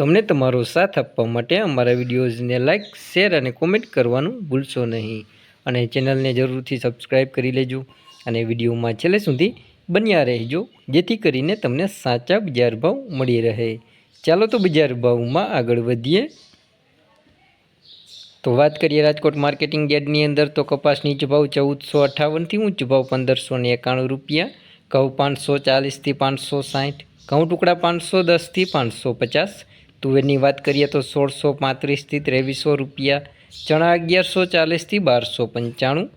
તો અમને તમારો સાથ આપવા માટે અમારા વિડીયોઝને લાઇક શેર અને કોમેન્ટ કરવાનું ભૂલશો નહીં. અને ચેનલને જરૂરથી સબસ્ક્રાઈબ કરી લેજો અને વિડીયોમાં છેલ્લે સુધી બન્યા રહેજો, જેથી કરીને તમને સાચા બજાર ભાવ મળી રહે. ચાલો તો બજાર ભાવમાં આગળ વધીએ. તો વાત કરીએ રાજકોટ માર્કેટિંગ યાર્ડની અંદર, તો કપાસ નીચો ભાવ ચૌદસો અઠ્ઠાવનથી ઊંચો ભાવ પંદરસો ને એકાણું રૂપિયા, ઘઉં પાંચસો ચાલીસથી પાંચસો સાઠ, ઘઉં ટુકડા પાંચસો દસથી પાંચસો પચાસ તુવેરની વાત કરીએ તો સોળસો પાંત્રીસથી ત્રેવીસો રૂપિયા, ચણા અગિયારસો ચાલીસથી બારસો પંચાણું,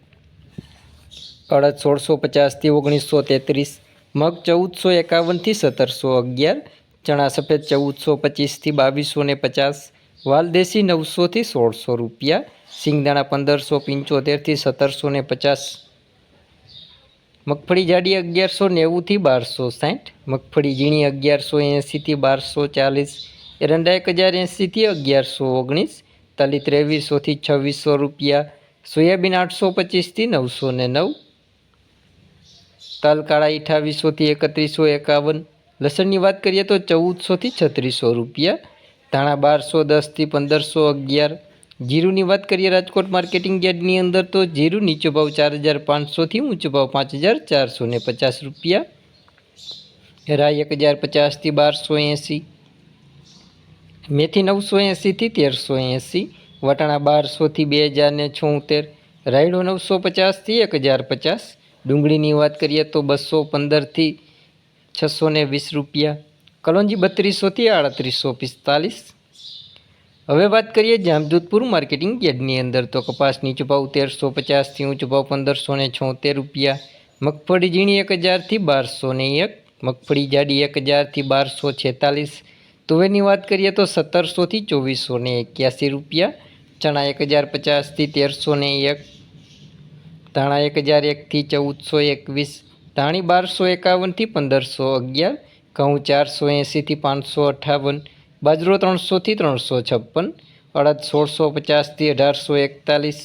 અડદ સોળસો પચાસથી ઓગણીસો તેત્રીસ, મગ ચૌદસો એકાવનથી સત્તરસો અગિયાર, ચણા સફેદ ચૌદસો પચીસથી બાવીસો ને પચાસ વાલદેશી નવસોથી સોળસો રૂપિયા, સિંગદાણા પંદરસો પંચોતેરથી સત્તરસો ને પચાસ, મગફળી જાડી અગિયારસો નેવુંથી બારસો સાઠ, મગફળી ઝીણી અગિયારસો એંસીથી બારસો ચાલીસ એરંડા એક હજાર એંસીથી અગિયારસો ઓગણીસ, તલી ત્રેવીસોથી છવ્વીસો રૂપિયા, સોયાબીન આઠસો પચીસથી નવસો ને નવ તલ કાળા અઠાવીસોથી એકત્રીસો એકાવન, લસણની વાત કરીએ તો ચૌદસોથી છત્રીસો રૂપિયા, ધાણા બારસો દસથી પંદરસો અગિયાર, જીરુની વાત કરીએ રાજકોટ માર્કેટિંગ યાર્ડની અંદર તો જીરુ નીચો ભાવ ચાર હજાર પાંચસોથી ઊંચો ભાવ પાંચ હજાર ચારસો ને પચાસ રૂપિયા રાય એક હજાર પચાસથી બારસો એંસી મેથી નવસો એંસીથી તેરસો એંસી, વટાણા બારસોથી બે હજારને છોતેર, રાયડો નવસો પચાસથી એક હજાર પચાસ, ડુંગળીની વાત કરીએ તો બસો પંદરથી છસો ને વીસ રૂપિયા, કલોંજી બત્રીસોથી આડત્રીસો પિસ્તાલીસ. હવે વાત કરીએ જામજોધપુર માર્કેટિંગ યાર્ડની અંદર, તો કપાસ નીચો ભાવ તેરસો પચાસથી ઊંચો ભાવ પંદરસો ને છોતેર રૂપિયા, મગફળી ઝીણી એક હજારથી બારસો ને એક, મગફળી જાડી એક હજારથી બારસો છેતાલીસ તુવેરની વાત કરીએ તો સત્તરસોથી ચોવીસો ને એક્યાસી રૂપિયા, ચણા એક હજાર પચાસથી તેરસો ને એક, ધાણા એક હજાર એકથી ચૌદસો એકવીસ, ધાણી બારસો એકાવનથી પંદરસો અગિયાર, ઘઉં ચારસો એંસીથી પાંચસો અઠ્ઠાવન બાજરો ત્રણસોથી ત્રણસો છપ્પન, અડદ સોળસો પચાસથી અઢારસો એકતાલીસ,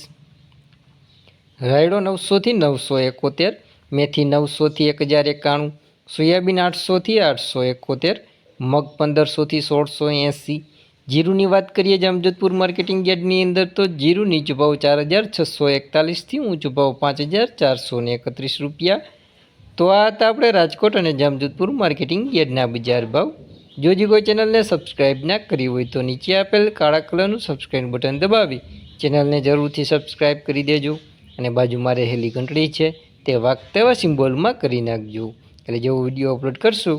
રાયડો નવસોથી નવસો એકોતેર, મેથી નવસોથી એક હજાર એકાણું, સોયાબીન આઠસોથી આઠસો એકોતેર મગ પંદરસોથી સોળસો એંસી. જીરુની વાત કરીએ જામજોધપુર માર્કેટિંગ યાર્ડની અંદર, તો જીરું નીચો ભાવ ચાર હજાર છસો એકતાલીસથી ઊંચો ભાવ પાંચ હજાર ચારસો એકત્રીસ રૂપિયા. તો આ હતા આપણે રાજકોટ અને જામજોધપુર માર્કેટિંગ યાર્ડના બજાર ભાવ. જો જે કોઈ ચેનલને સબસ્ક્રાઈબ ના કરી હોય તો નીચે આપેલ કાળા કલરનું સબસ્ક્રાઈબ બટન દબાવી. ચેનલને જરૂરથી સબસ્ક્રાઈબ કરી દેજો અને બાજુમાં રહેલી ઘંટડી છે તે વાક તેવા સિમ્બોલમાં કરી નાખજો. એટલે જેવો વીડિયો અપલોડ કરશું